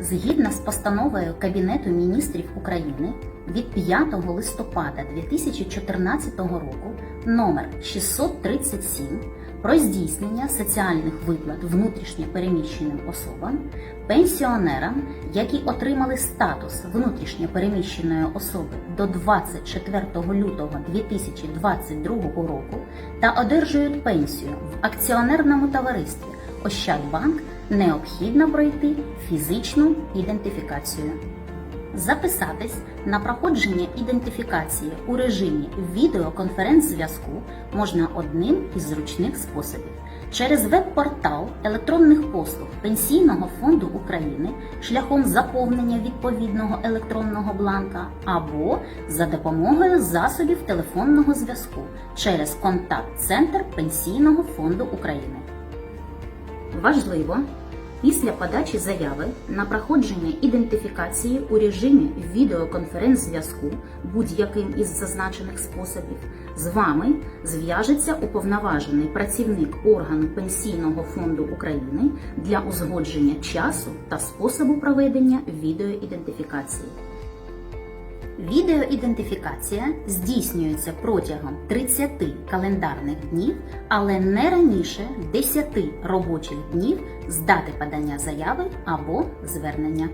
Згідно з постановою Кабінету міністрів України від 5 листопада 2014 року номер 637 про здійснення соціальних виплат внутрішньо переміщеним особам, пенсіонерам, які отримали статус внутрішньо переміщеної особи до 24 лютого 2022 року та одержують пенсію в акціонерному товаристві Ощадбанк необхідно пройти фізичну ідентифікацію. Записатись на проходження ідентифікації у режимі відеоконференц-зв'язку можна одним із зручних способів через веб-портал електронних послуг Пенсійного фонду України шляхом заповнення відповідного електронного бланка або за допомогою засобів телефонного зв'язку через контакт-центр Пенсійного фонду України. Важливо після подачі заяви на проходження ідентифікації у режимі відеоконференц-зв'язку будь-яким із зазначених способів з вами зв'яжеться уповноважений працівник органу Пенсійного фонду України для узгодження часу та способу проведення відеоідентифікації. Відеоідентифікація здійснюється протягом 30 календарних днів, але не раніше 10 робочих днів з дати подання заяви або звернення.